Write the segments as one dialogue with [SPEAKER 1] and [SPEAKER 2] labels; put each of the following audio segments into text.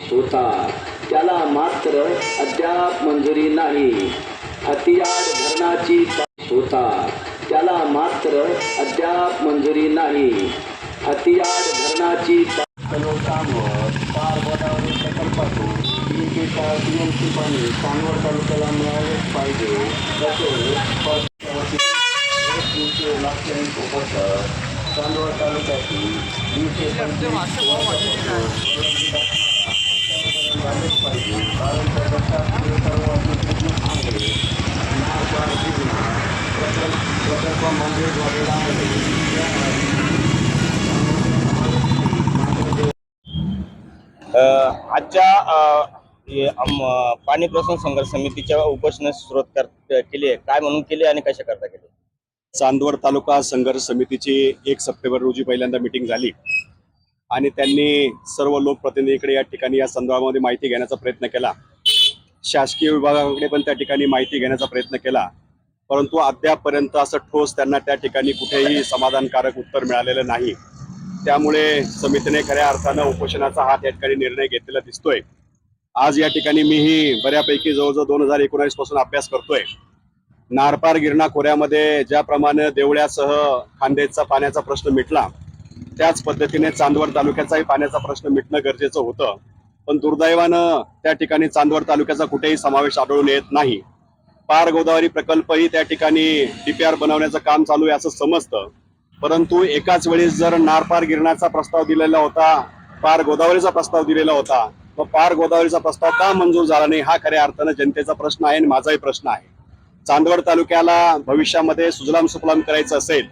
[SPEAKER 1] होता त्याला मात्र अद्याप मंजुरी नाही. हतियार धरणाची होता त्याला मात्र अद्याप मंजुरी नाही. हतियार धरणाची कामावर पार गोदावरी प्रकल्पातून बीजेचा बीएमसी पाणी चांदवड तालुक्याला मिळालेच पाहिजे तसेच चांदवड तालुक्यातील झालेच पाहिजे कारण त्याच्या गटात सर्व झालेला आहे
[SPEAKER 2] आजच्या पाणी प्रश्न संघर्ष समितीच्या उपोषणास सुरुवात कर केली आहे. काय म्हणून केली आणि कशा करता केली?
[SPEAKER 3] चांदवड तालुका संघर्ष समितीची एक सप्टेंबर रोजी पहिल्यांदा मिटिंग झाली. आणि त्यांनी सर्व लोकप्रतिनिधीकडे या ठिकाणी या संदर्भामध्ये माहिती घेण्याचा प्रयत्न केला. शासकीय विभागाकडे पण त्या ठिकाणी माहिती घेण्याचा प्रयत्न केला. परंतु अद्यापपर्यंत असं ठोस त्यांना त्या ठिकाणी कुठेही समाधानकारक उत्तर मिळालेलं नाही. त्यामुळे समितीने खऱ्या अर्थानं उपोषणाचा हात या ठिकाणी निर्णय घेतलेला दिसतोय. आज या ठिकाणी मीही बऱ्यापैकी जवळजवळ दोन हजार एकोणावीसपासून अभ्यास करतोय. नारपार गिरणा खोऱ्यामध्ये ज्याप्रमाणे देवळ्यासह खांदेचा पाण्याचा प्रश्न मिटला त्याच पद्धतीने चांदवड तालुक्याचाही पाण्याचा प्रश्न मिटणं गरजेचं होतं. पण दुर्दैवानं त्या ठिकाणी चांदवड तालुक्याचा कुठेही समावेश आढळून येत नाही. पार गोदावरी प्रकल्पही त्या ठिकाणी डीपीआर बनवण्याचं काम चालू आहे असं समजतं. परंतु एकाच वेळेस जर नारपार गिरण्याचा प्रस्ताव दिलेला होता पार गोदावरीचा प्रस्ताव दिलेला होता मग पार गोदावरीचा प्रस्ताव का मंजूर झाला नाही हा खऱ्या अर्थानं जनतेचा प्रश्न आहे आणि माझाही प्रश्न आहे. चांदवड तालुक्याला भविष्यामध्ये सुजलाम सुफलाम करायचं असेल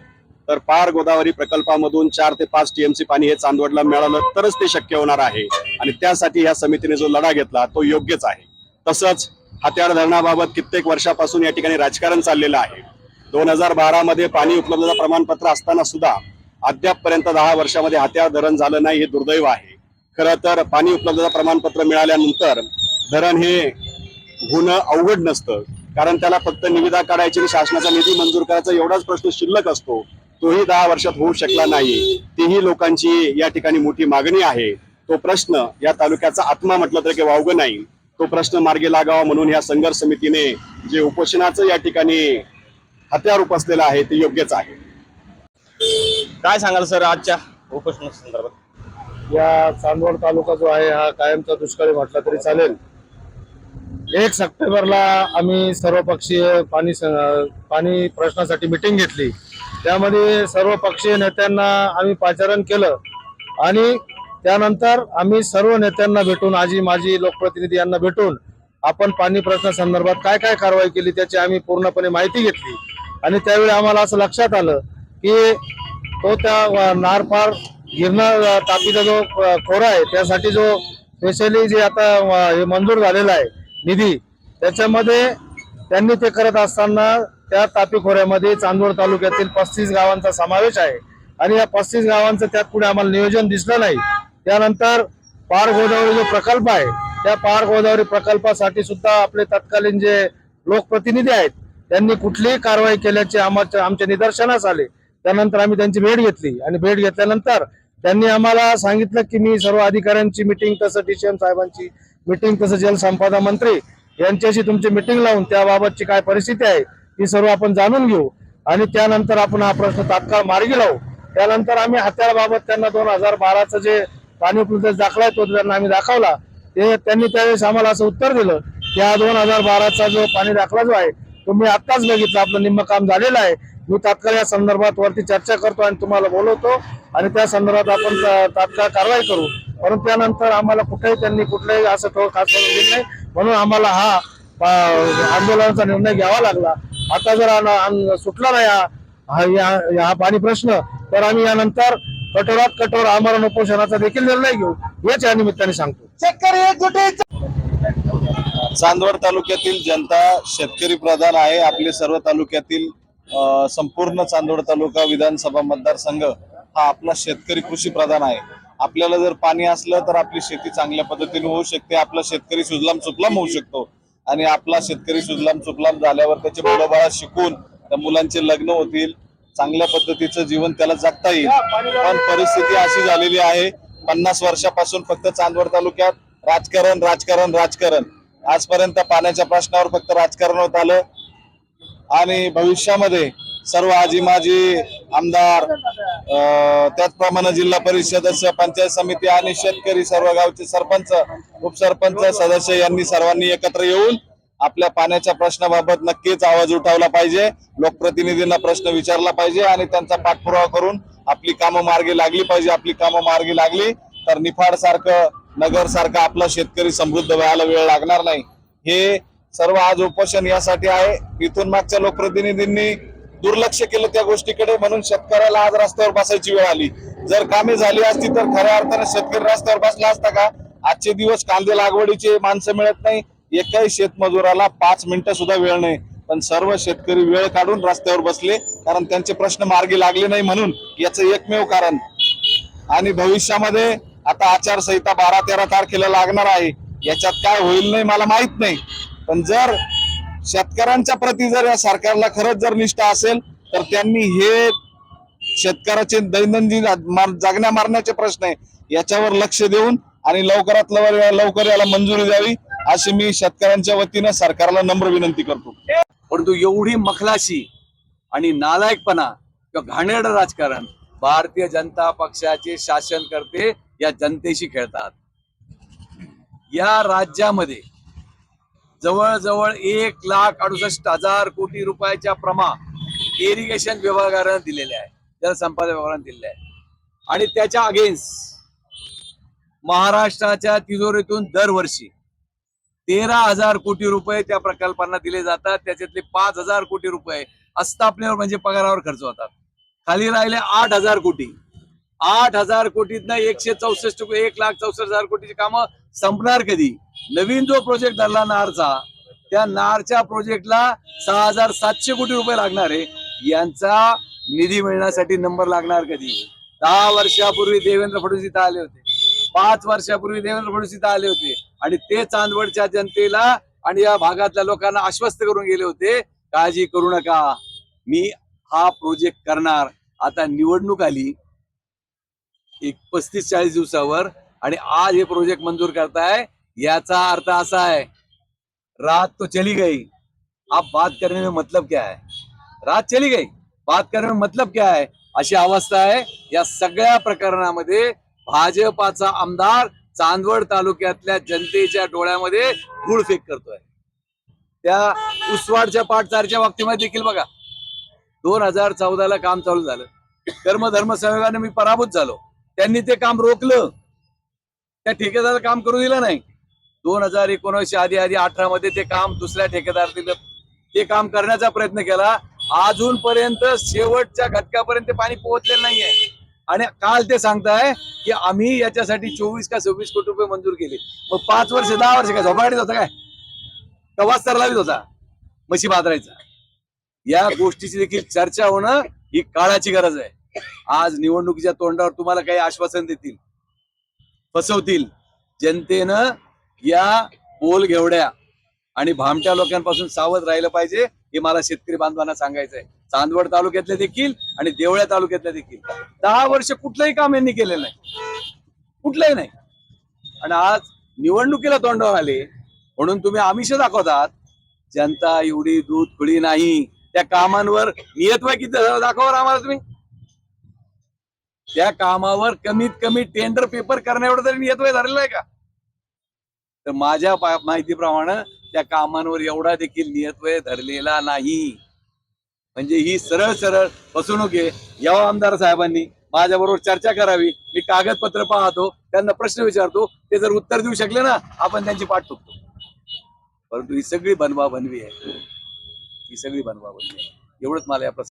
[SPEAKER 3] तर पार गोदावरी प्रकल्पामधून चार ते पाच टीएमसी पाणी हे चांदवडला मिळालं तरच ते शक्य होणार आहे. आणि त्यासाठी या समितीने जो लढा घेतला तो योग्यच आहे. तसंच हात्यार धरणाबाबत कित्येक वर्षापासून या ठिकाणी राजकारण चाललेलं आहे. दोन हजार बारा मध्ये पाणी उपलब्धता प्रमाणपत्र असताना सुद्धा अद्यापपर्यंत दहा वर्षामध्ये हात्यार धरण झालं नाही हे दुर्दैव आहे. खरं तर पाणी उपलब्धता प्रमाणपत्र मिळाल्यानंतर धरण हे होणं अवघड नसतं. कारण त्याला फक्त निविदा काढायची आणि शासनाचा निधी मंजूर करायचा एवढाच प्रश्न शिल्लक असतो. तोही दहा वर्षात होऊ शकला नाही. तीही लोकांची या ठिकाणी मोठी मागणी आहे. तो प्रश्न या तालुक्याचा आत्मा म्हटलं तर काही वावगं नाही. तो प्रश्न मार्गी लागावा म्हणून या संघर्ष समितीने जे उपोषणाचं या ठिकाणी हत्यार उपसलेलं आहे ते योग्यच आहे.
[SPEAKER 2] काय सांगाल सर आजच्या उपोषणा संदर्भात?
[SPEAKER 4] या चांदवड तालुका जो आहे हा कायमचा दुष्काळी म्हटला तरी चालेल. एक सप्टेंबरला आम्ही सर्वपक्षीय पाणी पाणी प्रश्नासाठी मिटिंग घेतली. त्यामध्ये सर्व पक्षीय नेत्यांना आम्ही पाचारण केलं. आणि त्यानंतर आम्ही सर्व नेत्यांना भेटून आजी माजी लोकप्रतिनिधी यांना भेटून आपण पाणी प्रश्नासंदर्भात काय काय कारवाई केली त्याची आम्ही पूर्णपणे माहिती घेतली. आणि त्यावेळी आम्हाला असं लक्षात आलं की तो त्या नारपार गिरणा तापीचा जो खोरा आहे त्यासाठी जो स्पेशली जे आता हे मंजूर झालेला आहे निधी त्याच्यामध्ये त्यांनी ते करत असताना त्या तापी खोऱ्यामध्ये चांदवड तालुक्यातील पस्तीस गावांचा समावेश आहे. आणि या पस्तीस गावांचं त्यात पुढे आम्हाला नियोजन दिसलं नाही. त्यानंतर पार गोदावरी जो प्रकल्प आहे त्या पार गोदावरी प्रकल्पासाठी सुद्धा आपले तत्कालीन जे लोकप्रतिनिधी आहेत त्यांनी कुठलीही कारवाई केल्याचे आम्हाला आमच्या निदर्शनास आले. त्यानंतर आम्ही त्यांची भेट घेतली. आणि भेट घेतल्यानंतर त्यांनी आम्हाला सांगितलं की मी सर्व अधिकाऱ्यांची मिटिंग तसं डीसीएम साहेबांची मिटिंग तसं जलसंपदा मंत्री यांच्याशी तुमची मिटिंग लावून त्याबाबतची काय परिस्थिती आहे ही सर्व आपण जाणून घेऊ. आणि त्यानंतर आपण हा प्रश्न तात्काळ मार्गी लावू. त्यानंतर आम्ही हत्याराबाबत त्यांना दोन हजार बाराचं जे पाणी उपलब्ध दाखला आहे तो त्यांना आम्ही दाखवला. ते त्यांनी त्यावेळेस आम्हाला असं उत्तर दिलं की हा दोन हजार बाराचा जो पाणी दाखला जो आहे तो मी आत्ताच बघितला. आपलं निम्म काम झालेलं आहे. मी तात्काळ या संदर्भात वरती चर्चा करतो आणि तुम्हाला बोलवतो. आणि त्या संदर्भात आपण तात्काळ कारवाई करू. परंतु त्यानंतर आम्हाला कुठेही त्यांनी कुठलंही असं ठोस खास दिलं नाही. म्हणून आम्हाला हा आंदोलनाचा निर्णय घ्यावा लागला. आता जर सुटला नाही हा हा- या- हा पाणी प्रश्न तर आम्ही यानंतर कठोरात कठोर आमरण उपोषणाचा देखील निर्णय घेऊ याच या निमित्ताने सांगतो.
[SPEAKER 5] चांदवड तालुक्यातील जनता शेतकरी प्रधान आहे. आपले सर्व तालुक्यातील संपूर्ण चांदवड तालुका विधानसभा मतदारसंघ हा आपला शेतकरी कृषी प्रधान आहे. आपल्याला जर पाणी असलं तर आपली शेती चांगल्या पद्धतीने होऊ शकते. आपला शेतकरी सुजलाम सुफलाम होऊ शकतो. आणि आपला शेतकरी सुजलाम सुफलाम झाल्यावर त्याचे मुलं शिकून त्या मुलांचे लग्न होतील. चांगल्या पद्धतीचं जीवन त्याला जगता येईल. पण परिस्थिती अशी झालेली आहे पन्नास वर्षापासून फक्त चांदवड तालुक्यात राजकारण राजकारण राजकारण. आजपर्यंत पाण्याच्या प्रश्नावर फक्त राजकारण होत आलं. आणि भविष्यामध्ये सर्व आजी माझी आमदार अं, त्याचप्रमाणे जिल्हा परिषद सदस्य पंचायत समिती आणि शेतकरी सर्व गावचे सरपंच उपसरपंच सदस्य यांनी सर्वांनी एकत्र येऊन आपल्या पाण्याच्या प्रश्नाबाबत नक्कीच आवाज उठवला पाहिजे. लोकप्रतिनिधींना प्रश्न विचारला पाहिजे आणि त्यांचा पाठपुरावा करून आपली कामं मार्गी लागली पाहिजे. आपली कामं मार्गी लागली तर निफाड सारखं नगर सारखं आपला शेतकरी समृद्ध व्हायला वेळ लागणार नाही. हे सर्व आज उपोषण यासाठी आहे. इथून मागच्या लोकप्रतिनिधींनी दुर्लक्ष केलं त्या गोष्टीकडे म्हणून शेतकऱ्याला आज रस्त्यावर बसायची वेळ आली. जर कामे झाली असती तर खऱ्या अर्थाने शेतकरी रस्त्यावर बसला असता का? आजचे दिवस कांदे लागवडीचे माणसं मिळत नाही. एकाही शेतमजुराला पाच मिनिटं सुद्धा वेळ नाही. पण सर्व शेतकरी वेळ काढून रस्त्यावर बसले कारण त्यांचे प्रश्न मार्गी लागले नाही म्हणून याचं एकमेव कारण. आणि भविष्यामध्ये आता आचारसंहिता बारा तेरा तारखेला लागणार आहे. याच्यात काय होईल नाही मला माहीत नाही. पण जर शेतकऱ्यांच्या प्रती जर या सरकारला खरंच जर निष्ठा असेल तर त्यांनी हे शेतकऱ्याचे दैनंदिन जागण्या मारण्याचे प्रश्न आहे याच्यावर लक्ष देऊन आणि लवकरात लवकर लवकर याला मंजुरी द्यावी अशी मी शेतकऱ्यांच्या वतीनं सरकारला नम्र विनंती करतो.
[SPEAKER 6] परंतु एवढी मखलाशी आणि नालायकपणा किंवा घाणेरड राजकारण भारतीय जनता पक्षाचे शासन करते या जनतेशी खेळतात. या राज्यामध्ये जवळजवळ एक लाख अडुसष्ट हजार कोटी रुपयाच्या प्रमा इरिगेशन विभागानं दिलेले आहे जलसंपदा विभागानं दिलेले आहे आणि त्याच्या अगेन्स्ट महाराष्ट्राच्या तिजोरीतून दरवर्षी तेरा हजार कोटी रुपये त्या प्रकल्पांना दिले जातात. त्याच्यातले पाच हजार कोटी रुपये आस्थापनेवर म्हणजे पगारावर खर्च होतात. खाली राहिले आठ हजार कोटी. आठ हजार कोटीतनं एकशे चौसष्ट एक लाख चौसष्ट हजार कोटीची कामं संपणार कधी? नवीन जो प्रोजेक्ट धरला नारचा त्या नारच्या प्रोजेक्टला सहा हजार सातशे कोटी रुपये लागणार आहे. यांचा निधी मिळण्यासाठी नंबर लागणार कधी? दहा वर्षापूर्वी देवेंद्र फडणवीस इथं आले होते. पाच वर्षापूर्वी देवेंद्र फडणवीस इथं आले होते. आणि ते चांदवडच्या जनतेला आणि या भागातल्या लोकांना आश्वस्त करून गेले होते. काळजी करू नका. मी हा प्रोजेक्ट करणार. आता निवडणूक आली. एक पस्तीस चाळीस दिवसावर. आणि आज हे प्रोजेक्ट मंजूर करताय. याचा अर्थ असा आहे रात तो चली गई. आप बात करने में मतलब क्या है? रात चली गई. बात करणे मतलब क्या है? अशी अवस्था आहे. या सगळ्या प्रकरणामध्ये भाजपाचा आमदार चांदवड तालुक्यातल्या जनतेच्या डोळ्यामध्ये धूळफेक करतोय. त्या उसवाडच्या पाटचारच्या बाबतीमध्ये देखील बघा. दोन हजार चौदाला काम चालू झालं. कर्मधर्म संयोगाने मी पराभूत झालो. त्यांनी ते काम रोखलं. त्या ठेकेदाराला काम करू दिलं नाही. दोन हजार एकोणीसच्या आधी आधी अठरा मध्ये ते काम दुसऱ्या ठेकेदार दिलं ते काम करण्याचा प्रयत्न केला. अजूनपर्यंत शेवटच्या घटकापर्यंत ते पाणी पोहोचलेलं नाहीये. आणि काल ते सांगताय की आम्ही याच्यासाठी चोवीस का सव्वीस कोटी रुपये मंजूर केले. मग पाच वर्ष दहा वर्ष काय झोपाडीत होता काय? कवाच तर होता. म्हशी बाजरायचा या गोष्टीची देखील चर्चा होणं ही काळाची गरज आहे. आज निवडणुकीच्या तोंडावर तुम्हाला काही आश्वासन देतील फसवतील. जनतेनं या बोल घेवड्या आणि भामट्या लोकांपासून सावध राहिलं पाहिजे हे मला शेतकरी बांधवांना सांगायचं आहे चांदवड तालुक्यातले देखील आणि देवळ्या तालुक्यातले देखील. दहा वर्ष कुठलंही काम यांनी केलेलं नाही. कुठलंही नाही. आणि आज निवडणुकीला तोंडावर आले म्हणून तुम्ही आमिष दाखवतात जनता एवढी दूध खुळी नाही. त्या कामांवर नियतवा किती दाखवा आम्हाला तुम्ही. त्या कामावर कमीत कमी टेंडर पेपर करण्यावर तरी नियतवय झालेलं आहे का? तर माझ्या माहितीप्रमाणे त्या कामांवर एवढा देखील नियतवय धरलेला नाही. म्हणजे ही सरळ सरळ फसवणूक आहे. यावं आमदार साहेबांनी माझ्याबरोबर चर्चा करावी. मी कागदपत्र पाहतो. त्यांना प्रश्न विचारतो. ते जर उत्तर देऊ शकले ना आपण त्यांची पाठ ठोकतो परंतु ही सगळी बनवा बनवी आहे. ही सगळी बनवा बनवी आहे. एवढंच मला या